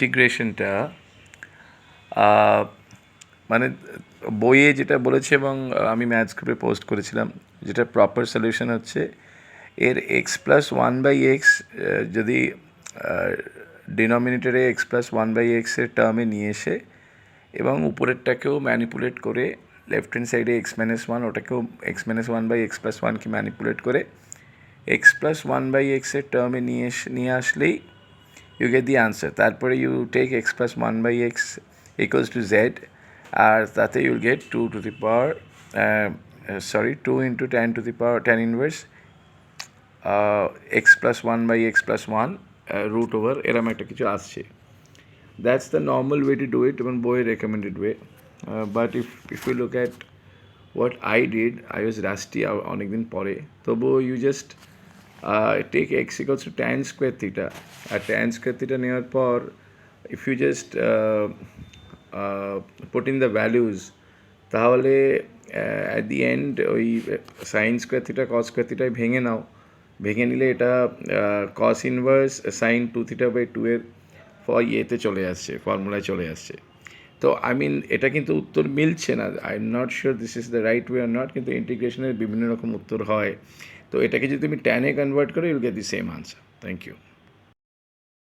ইন্টিগ্রেশনটা মানে বইয়ে যেটা বলেছে এবং আমি ম্যাথস গ্রুপে পোস্ট করেছিলাম, যেটা প্রপার সলিউশন হচ্ছে, এর X plus one by X যদি ডিনোমিনেটরে এক্স প্লাস ওয়ান বাই এক্সের টার্মে নিয়ে এসে, এবং উপরেরটাকেও ম্যানিপুলেট করে লেফট হ্যান্ড সাইডে x minus one ওটাকেও X minus one by X plus ওয়ানকে ম্যানিপুলেট করে এক্স প্লাস ওয়ান বাই এক্সের টার্মে নিয়ে এস, নিয়ে আসলেই ইউ গেট দি আনসার তারপরে you take X plus one by X equals to Z আর তাতে you'll get two two the power sorry two into ten to the power ten inverse X plus one by X plus one root over এরম একটা কিছু আসছে। That's the normal way to do it even boy recommended way uh, but if if you look at what i did i was rusty অনেকদিন পরে। তবুও you just uh, take x equals to tan square R tan square theta নেওয়ার পর if you just uh, uh, put in তাহলে at the end ওই sine square theta cos square থিটায় ভেঙে নাও। ভেঙে নিলে এটা cos inverse sine two theta by two এর ফর ইয়েতে চলে আসছে ফর্মুলায় চলে আসছে। তো আই মিন এটা কিন্তু উত্তর মিলছে না। I'm not sure this is the right way or not কিন্তু ইন্টিগ্রেশনের বিভিন্ন রকম উত্তর হয়। তো, এটাকে যদি তুমি ট্যানে কনভার্ট করো you'll get the same answer thank you